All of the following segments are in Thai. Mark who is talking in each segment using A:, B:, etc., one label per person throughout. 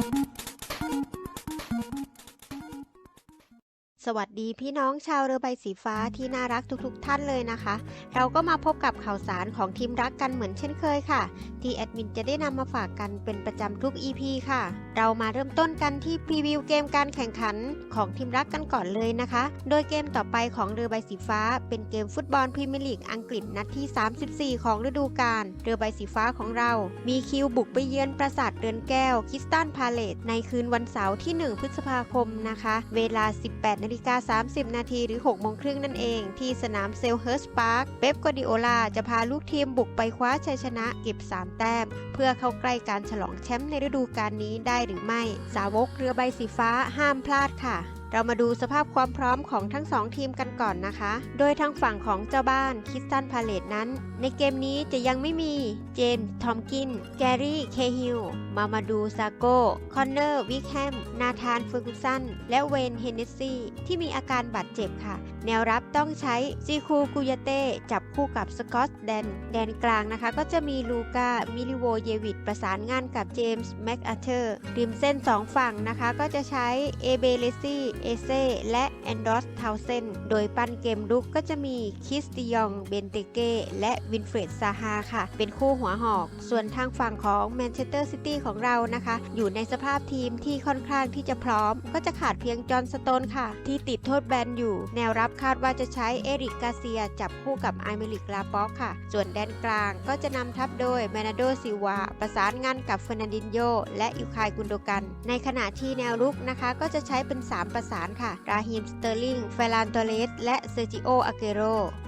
A: Thank you. สวัสดีพี่น้องชาวเรือใบสีฟ้าที่น่ารักทุกๆทท่านเลยนะคะ เราก็มาพบกับข่าวสารของทีมรักกันเหมือนเช่นเคยค่ะ ที่แอดมินจะได้นำมาฝากกันเป็นประจำทุก EP ค่ะ เรามาเริ่มต้นกันที่พรีวิวเกมการแข่งขันของทีมรักกันก่อนเลยนะคะ โดยเกมต่อไปของเรือใบสีฟ้า เป็นเกมฟุตบอลพรีเมียร์ลีกอังกฤษนัดที่ 34 ของฤดูกาลเรือใบสีฟ้าของเรา มีคิวบุกไปเยือนปราสาทเรือนแก้วคิสตันพาเลตในคืนวันเสาร์ที่ 1 พฤษภาคมนะคะ เวลา 18นาฬิกา 30 นาทีหรือ 6 โมงครึ่งนั่นเอง ที่สนามเซลเฮิร์สพาร์คเป๊ปกวาร์ดิโอลาจะพาลูกทีมบุกไปคว้าชัยชนะเก็บ 3 แต้ม เพื่อเข้าใกล้การฉลองแชมป์ในฤดูกาลนี้ได้หรือไม่ สาวกเรือใบสีฟ้าห้ามพลาดค่ะเรามาดูสภาพความพร้อมของทั้งสองทีมกันก่อนนะคะ โดยทางฝั่งของเจ้าบ้านคิสตันพาเลตนั้น ในเกมนี้จะยังไม่มีเจมส์ ทอมกิน แกรี่ เคฮิล มามาดู ซาโก้ คอนเนอร์ วิกแฮม นาธาน เฟอร์กูสัน และเวน เฮนเนสซี่ ที่มีอาการบาดเจ็บค่ะ แนวรับต้องใช้ซีคูกุยาเต้ จับคู่กับสกอตแดน แดนกลางนะคะ ก็จะมีลูกา มิลิโวเยวิด ประสานงานกับเจมส์ แม็กอาเธอร์ ริมเส้น 2 ฝั่งนะคะ ก็จะใช้เอเบเลซี่ เอเซและแอนดรอสเทาเซน โดยปั้นเกมรุกก็จะมี คิสติยอง เบนเตเก้ และวินเฟรดซาฮาค่ะ เป็นคู่หัวหอก ส่วนทางฝั่งของแมนเชสเตอร์ซิตี้ของเรานะคะ อยู่ในสภาพทีมที่ค่อนข้างที่จะพร้อม ก็จะขาดเพียงจอห์นสโตนค่ะ ที่ติดโทษแบนอยู่ แนวรับคาดว่าจะใช้เอริกกาเซีย จับคู่กับไอเมริกลาป็อกค่ะ ส่วนแดนกลางก็จะนำทัพโดยแมนาโดซิวาประสานงานกับเฟรนันดินโยและอิวคายกุนโดกัน ในขณะที่แนวรุกนะคะ ก็จะใช้เป็น 3 ประสานค่ะ ราฮิมสเตอร์ลิงเฟรานโตเลสและเซอร์จิโออาเกโร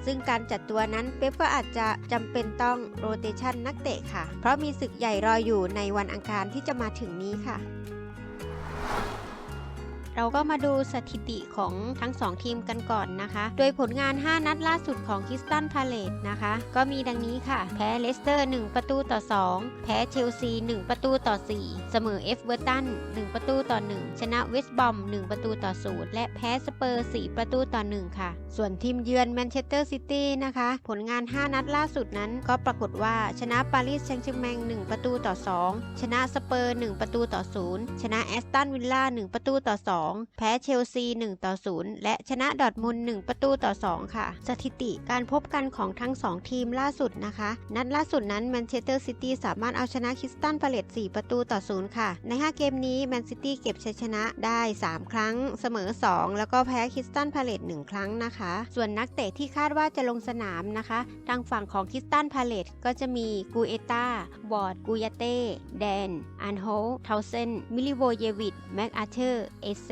A: ซึ่งการจัดตัวนั้นเป๊ปก็อาจจะจำเป็นต้องโรเตชันนักเตะค่ะ เพราะมีศึกใหญ่รออยู่ในวันอังคารที่จะมาถึงนี้ค่ะ เราก็มาดูสถิติของทั้ง 2 ทีมกันก่อนนะคะ โดยผลงาน 5 นัดล่าสุดของคิสตันพาเลตนะคะ ก็มีดังนี้ค่ะ แพ้เลสเตอร์ 1 ประตูต่อ 2 แพ้เชลซี 1 ประตูต่อ 4 เสมอเอฟเวอร์ตัน 1 ประตูต่อ 1 ชนะเวสต์บอม 1 ประตูต่อ 0 และแพ้สเปอร์ 4 ประตูต่อ 1 ค่ะ ส่วนทีมเยือนแมนเชสเตอร์ซิตี้นะคะ ผลงาน 5 นัดล่าสุดนั้นก็ปรากฏว่าชนะปารีสแซงต์แชร์แมง 1 ประตูต่อ 2 ชนะสเปอร์ 1 ประตูต่อ 0 ชนะแอสตันวิลล่า 1 ประตูต่อ 2แพ้เชลซี 1 ต่อ 0 และชนะดอทมุน1ประตูต่อ 2 ค่ะ สถิติการพบกันของทั้ง 2 ทีมล่าสุดนะคะ นัดล่าสุดนั้นแมนเชสเตอร์ซิตี้สามารถเอาชนะคริสตันพาเลต4ประตูต่อ 0 ค่ะ ใน 5 เกมนี้แมนซิตี้เก็บชัยชนะได้ 3 ครั้ง เสมอ 2 แล้วก็แพ้คริสตันพาเลต1ครั้งนะคะ ส่วนนักเตะที่คาดว่าจะลงสนามนะคะ ทางฝั่งของคริสตันพาเลตก็จะมีกูเอตาวอร์ดกูยาเต้ แดน อันโฮเทาเซน มิลิโวเยวิด แม็กอาเธอร์ เอเซ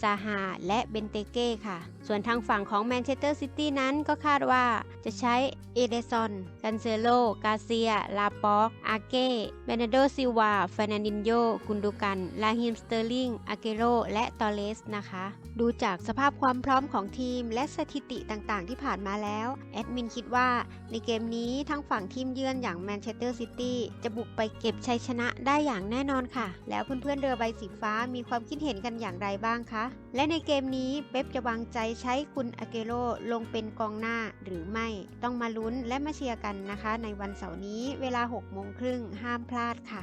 A: ซาฮาและเบนเตเก้ค่ะส่วนทางฝั่งของแมนเชสเตอร์ซิตี้นั้นก็คาดว่าจะใช้เอเดซอนกันเซโล กาเซีย ลาป็อก อาเก้เบนโดซิวาฟานานินโย กุนดูกัน ลาฮิมสเตอร์ลิง อาเกโร และตอเลสนะคะ ดูจากสภาพความพร้อมของทีม และสถิติต่างๆ ที่ผ่านมาแล้ว แอดมินคิดว่าในเกมนี้ทั้งฝั่งทีมเยือนอย่างแมนเชสเตอร์ซิตี้จะบุกไปเก็บชัยชนะได้อย่างแน่นอนค่ะ แล้วเพื่อนๆเรือใบสีฟ้ามีความคิดเห็นกันอย่างไรบ้างคะและในเกมนี้เป๊ปจะวางใจใช้คุณอาเกโรลงเป็นกองหน้าหรือไม่ต้องมาลุ้นและมาเชียร์กันนะคะ ในวันเสาร์นี้เวลา6โมงครึ่งห้ามพลาดค่ะ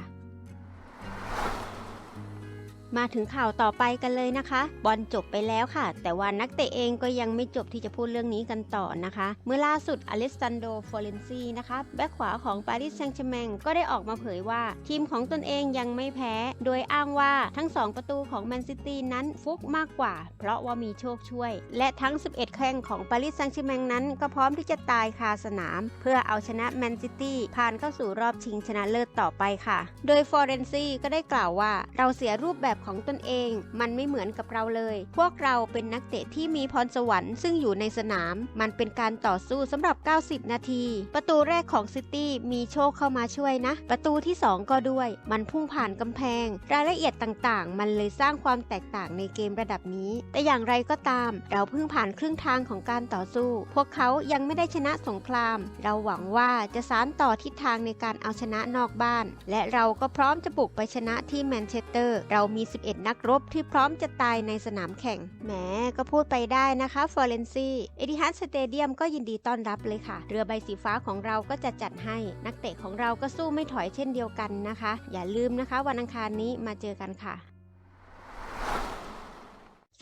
A: มาถึงข่าวต่อไปกันเลยนะคะ บอลจบไปแล้วค่ะ แต่ว่านักเตะเองก็ยังไม่จบที่จะพูดเรื่องนี้กันต่อนะคะ เมื่อล่าสุดอเลสซานโดฟอเรนซีนะคะแบ็คขวาของปารีสแซงต์แชร์แมงก็ได้ออกมาเผยว่า ทีมของตนเองยังไม่แพ้ โดยอ้างว่าทั้ง 2 ประตูของแมนซิตี้นั้นฟุกมากกว่า เพราะว่ามีโชคช่วย และทั้ง 11 แข้งของปารีสแซงต์แชร์แมงนั้น ก็พร้อมที่จะตายคาสนาม เพื่อเอาชนะแมนซิตี้ผ่านเข้าสู่รอบชิงชนะเลิศต่อไปค่ะ โดยฟอเรนซีก็ได้กล่าวว่า เราเสียรูปแบบของตนเอง มันไม่เหมือนกับเราเลย พวกเราเป็นนักเตะที่มีพรสวรรค์ซึ่งอยู่ในสนาม มันเป็นการต่อสู้สำหรับ 90 นาที ประตูแรกของซิตี้มีโชคเข้ามาช่วยนะ ประตูที่ 2 ก็ด้วย มันพุ่งผ่านกำแพง รายละเอียดต่างๆ มันเลยสร้างความแตกต่างในเกมระดับนี้ แต่อย่างไรก็ตาม เราเพิ่งผ่านครึ่งทางของการต่อสู้ พวกเขายังไม่ได้ชนะสงคราม เราหวังว่าจะสานต่อทิศทางในการเอาชนะนอกบ้าน และเราก็พร้อมจะบุกไปชนะที่แมนเชสเตอร์ เรามี11นักรบที่พร้อมจะตายในสนามแข่ง แหมก็พูดไปได้นะคะฟอร์เรนซีเอดิฮัสสเตเดียมก็ยินดีต้อนรับเลยค่ะ เรือใบสีฟ้าของเราก็จะจัดให้ นักเตะของเราก็สู้ไม่ถอยเช่นเดียวกันนะคะ อย่าลืมนะคะ วันอังคารนี้มาเจอกันค่ะ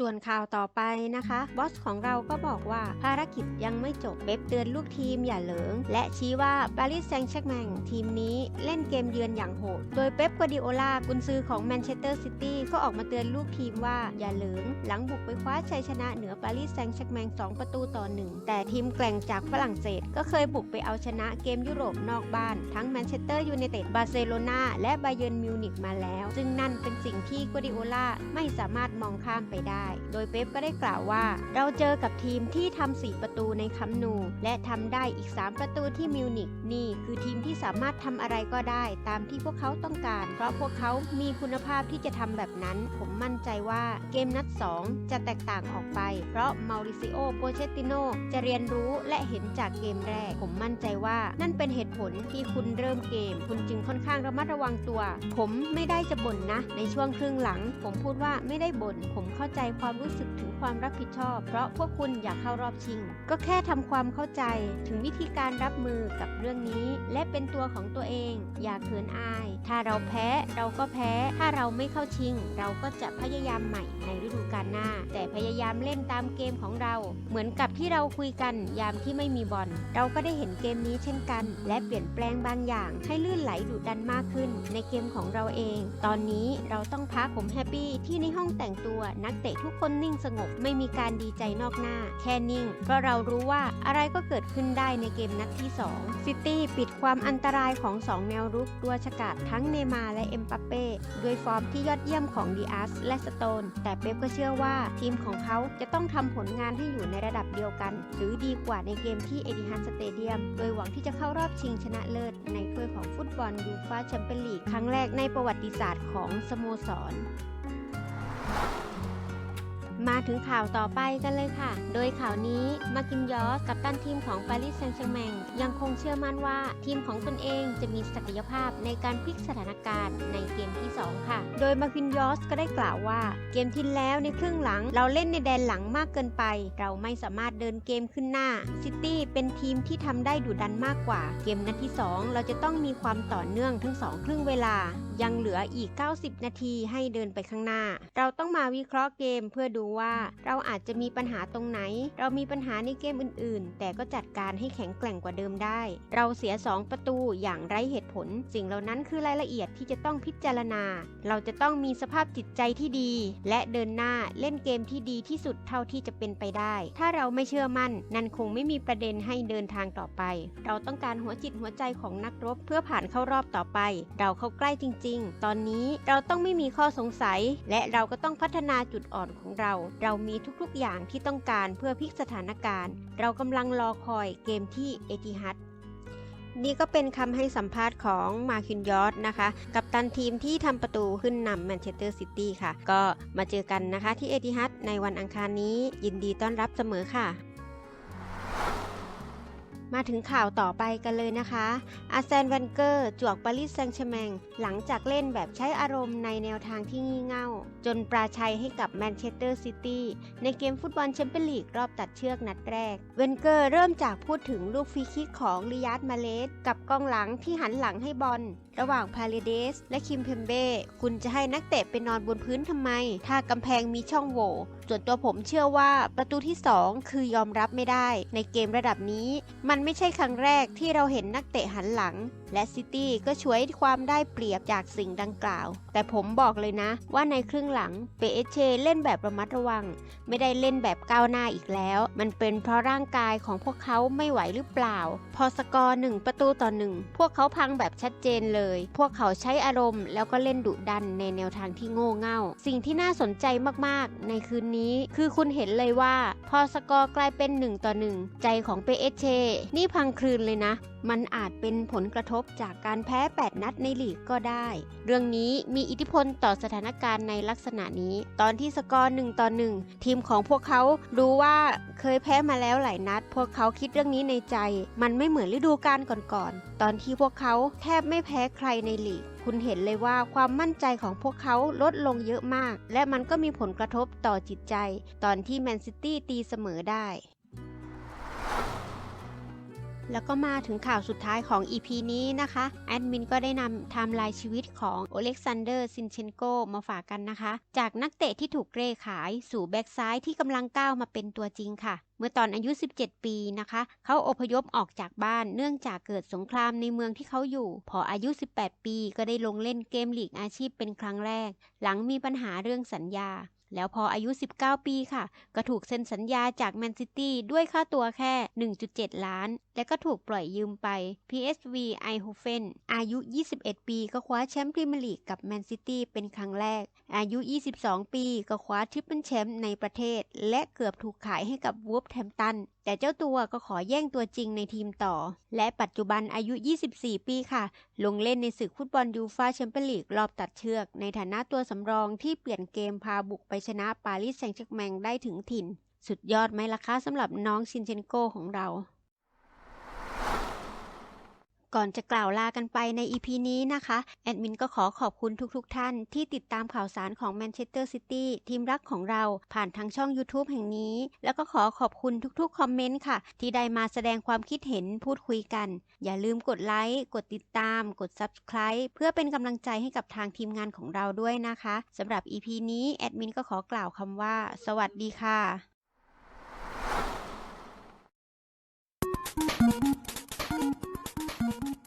A: ส่วนข่าวต่อไปนะคะบอสของเราก็บอกว่าภารกิจยังไม่จบเป๊ปเตือนลูกทีมอย่าเหลิง และชี้ว่าปารีสแซงต์แชร์กแมงทีมนี้เล่นเกมเยือนอย่างโหด โดยเป๊ปกวดิโอลากุนซือของแมนเชสเตอร์ซิตี้ก็ออกมาเตือนลูกทีมว่าอย่าเหลิง หลังบุกไปคว้าชัยชนะเหนือปารีสแซงต์แชร์กแมง2 ประตูต่อหนึ่งแต่ทีมแกร่งจากฝรั่งเศส ก็เคยบุกไปเอาชนะเกมยุโรปนอกบ้าน ทั้งแมนเชสเตอร์ยูไนเต็ดบาร์เซโลนาและบาเยิร์นมิวนิกมาแล้ว ซึ่งนั่นเป็นสิ่งที่กวดิโอลาไม่สามารถมองข้ามไปได้โดยเป๊ปก็ได้กล่าวว่า เราเจอกับทีมที่ทำ4ประตูในคัมนู และทำได้อีก 3 ประตูที่มิวนิกนี่คือทีมที่สามารถทำอะไรก็ได้ ตามที่พวกเขาต้องการ เพราะพวกเขามีคุณภาพที่จะทำแบบนั้น ผมมั่นใจว่าเกมนัด 2 จะแตกต่างออกไป เพราะมาริซิโอโปเชตติโนจะเรียนรู้และเห็นจากเกมแรก ผมมั่นใจว่านั่นเป็นเหตุผลที่คุณเริ่มเกม คุณจึงค่อนข้างระมัดระวังตัว ผมไม่ได้จะบ่นนะ ในช่วงครึ่งหลัง ผมพูดว่าไม่ได้บ่นผมเข้าใจความรู้สึกถึงความรับผิดชอบ เพราะพวกคุณอยากเข้ารอบชิง ก็แค่ทำความเข้าใจถึงวิธีการรับมือกับเรื่องนี้ และเป็นตัวของตัวเอง อย่าเขินอาย ถ้าเราแพ้เราก็แพ้ ถ้าเราไม่เข้าชิง เราก็จะพยายามใหม่ในฤดูกาลหน้า แต่พยายามเล่นตามเกมของเรา เหมือนกับที่เราคุยกันยามที่ไม่มีบอล เราก็ได้เห็นเกมนี้เช่นกัน และเปลี่ยนแปลงบางอย่างให้ลื่นไหลดุดันมากขึ้น ในเกมของเราเอง ตอนนี้เราต้องพักผมแฮปปี้ที่ในห้องแต่งตัวนักเตะทุุกคนนิ่งสงบไม่มีการดีใจนอกหน้า แค่นิ่ง เพราะเรารู้ว่าอะไรก็เกิดขึ้นได้ในเกมนัดที่ 2 ซิตี้ปิดความอันตรายของ 2 แนวรุกตัวฉกาดทั้งเนมาร์และเอ็มปัปเป้ด้วยฟอร์มที่ยอดเยี่ยมของดีอาสและสโตน แต่เป๊ปก็เชื่อว่าทีมของเขาจะต้องทำผลงานให้อยู่ในระดับเดียวกัน หรือดีกว่าในเกมที่เอดิฮันสเตเดียม โดยหวังที่จะเข้ารอบชิงชนะเลิศในถ้วยของฟุตบอลยูฟ่าแชมเปี้ยนลีกครั้งแรกในประวัติศาสตร์ของสโมสร มาถึงข่าวต่อไปกันเลยค่ะ โดยข่าวนี้มากินยอสกับตันทีมของปารีสแซงต์แชร์แมงยังคงเชื่อมั่นว่าทีมของตนเองจะมีศักยภาพในการพลิกสถานการณ์ในเกมที่ 2 ค่ะ โดยมาคินยอสก็ได้กล่าวว่า เกมที่แล้วในครึ่งหลัง เราเล่นในแดนหลังมากเกินไป เราไม่สามารถเดินเกมขึ้นหน้าซิตี้เป็นทีมที่ทำได้ดุดันมากกว่า เกมนัดที่ 2 เราจะต้องมีความต่อเนื่องทั้ง 2 ครึ่งเวลา ยังเหลืออีก 90 นาทีให้เดินไปข้างหน้า เราต้องมาวิเคราะห์เกมเพื่อดูว่า เราอาจจะมีปัญหาตรงไหน เรามีปัญหาในเกมอื่นๆ แต่ก็จัดการให้แข็งแกร่งกว่าเดิมได้ เราเสีย 2 ประตูอย่างไร้เหตุผล สิ่งเหล่านั้นคือรายละเอียดที่จะต้องพิจารณา เราจะต้องมีสภาพจิตใจที่ดี และเดินหน้าเล่นเกมที่ดีที่สุดเท่าที่จะเป็นไปได้ ถ้าเราไม่เชื่อมั่น นั่นคงไม่มีประเด็นให้เดินทางต่อไป เราต้องการหัวจิตหัวใจของนักรบเพื่อผ่านเข้ารอบต่อไป เราเข้าใกล้จริง ๆ ตอนนี้เราต้องไม่มีข้อสงสัย และเราก็ต้องพัฒนาจุดอ่อนของเราเรามีทุกๆอย่างที่ต้องการเพื่อพลิกสถานการณ์ เรากำลังรอคอยเกมที่เอติฮัดนี่ก็เป็นคำให้สัมภาษณ์ของมาคินยอสนะคะ กับตันทีมที่ทำประตูขึ้นนำแมนเชสเตอร์ซิตี้ค่ะ ก็มาเจอกันนะคะที่เอติฮัดในวันอังคารนี้ ยินดีต้อนรับเสมอค่ะ มาถึงข่าวต่อไปกันเลยนะคะ อาร์เซนแวนเกอร์จวกปารีสแซงต์แชร์แมงหลังจากเล่นแบบใช้อารมณ์ในแนวทางที่งี่เง่า จนปราชัยให้กับแมนเชสเตอร์ซิตี้ในเกมฟุตบอลแชมเปี้ยนลีกรอบตัดเชือกนัดแรก เวนเกอร์เริ่มจากพูดถึงลูกฟรีคิกของลิยาดมาเลสกับกองหลังที่หันหลังให้บอล ระหว่างพาเลเดสและคิมเพมเบ้คุณจะให้นักเตะไปนอนบนพื้นทำไม ถ้ากำแพงมีช่องโหว่ส่วนตัวผมเชื่อว่าประตูที่ 2 คือยอมรับไม่ได้ ในเกมระดับนี้ มันไม่ใช่ครั้งแรกที่เราเห็นนักเตะหันหลัง และซิตี้ก็ช่วยความได้เปรียบจากสิ่งดังกล่าว แต่ผมบอกเลยนะ ว่าในครึ่งหลังเปเอเชเล่นแบบระมัดระวัง ไม่ได้เล่นแบบก้าวหน้าอีกแล้ว มันเป็นเพราะร่างกายของพวกเขาไม่ไหวหรือเปล่า พอสกอร์หนึ่งประตูต่อหนึ่งพวกเขาพังแบบชัดเจนเลยพวกเขาใช้อารมณ์แล้วก็เล่นดุดันในแนวทางที่โง่เง่า สิ่งที่น่าสนใจมากๆ ในคืนนี้ คือคุณเห็นเลยว่า พอสกอร์กลายเป็น1ต่อ1ใจของเปเอเชนี่พังคลืนเลยนะ มันอาจเป็นผลกระทบจากการแพ้ 8 นัดในลีกก็ได้ เรื่องนี้มีอิทธิพลต่อสถานการณ์ในลักษณะนี้ ตอนที่สกอร์1ต่อ1ทีมของพวกเขารู้ว่าเคยแพ้มาแล้วหลายนัด พวกเขาคิดเรื่องนี้ในใจ มันไม่เหมือนฤดูกาลก่อนๆ ตอนที่พวกเขาแทบไม่แพ้ใครในลีก คุณเห็นเลยว่าความมั่นใจของพวกเขาลดลงเยอะมาก และมันก็มีผลกระทบต่อจิตใจ ตอนที่แมนซิตี้ตีเสมอได้ แล้วก็มาถึงข่าวสุดท้ายของ EP นี้นะคะ แอดมินก็ได้นำไทม์ไลน์ชีวิตของโอเล็กซานเดอร์ซินเชนโกมาฝากกันนะคะ จากนักเตะที่ถูกเร่ขายสู่แบ็กซ้ายที่กำลังก้าวมาเป็นตัวจริงค่ะ เมื่อตอนอายุ 17 ปีนะคะ เขาอพยพออกจากบ้านเนื่องจากเกิดสงครามในเมืองที่เขาอยู่ พออายุ 18 ปีก็ได้ลงเล่นเกมลีกอาชีพเป็นครั้งแรก หลังมีปัญหาเรื่องสัญญา แล้วพออายุ 19 ปีค่ะ ก็ถูกเซ็นสัญญาจากแมนซิตี้ด้วยค่าตัวแค่ 1.7 ล้าน และก็ถูกปล่อยยืมไป PSV ไอฮูเฟนอายุ 21 ปีก็คว้าแชมป์พรีเมียร์ลีกกับแมนซิตี้เป็นครั้งแรก อายุ 22 ปีก็คว้าทริปเปิลแชมป์ในประเทศ และเกือบถูกขายให้กับวูฟแฮมตัน แต่เจ้าตัวก็ขอแย่งตัวจริงในทีมต่อ และปัจจุบันอายุ 24 ปีค่ะ ลงเล่นในศึกฟุตบอลยูฟาแชมเปี้ยนลีกรอบตัดเชือก ในฐานะตัวสำรองที่เปลี่ยนเกมพาบุกไปชนะปารีสแซงต์แชร์แมงได้ถึงถิ่น สุดยอดไหมล่ะคะสำหรับน้องชินเชนโกของเรา ก่อนจะกล่าวลากันไปในอีพีนี้นะคะ แอดมินก็ขอขอบคุณทุกๆทท่าน ที่ติดตามข่าวสารของแมนเชสเตอร์ซิตี้ทีมรักของเราผ่านทางช่อง YouTube แห่งนี้ แล้วก็ขอขอบคุณทุกๆ คอมเมนต์ค่ะ ที่ได้มาแสดงความคิดเห็นพูดคุยกัน อย่าลืมกดไลค์กดติดตาม กด Subscribe เพื่อเป็นกำลังใจให้กับทางทีมงานของเราด้วยนะคะสำหรับอีพีนี้แอดมินก็ขอกล่าวคำว่า สวัสดีค่ะ Thank you.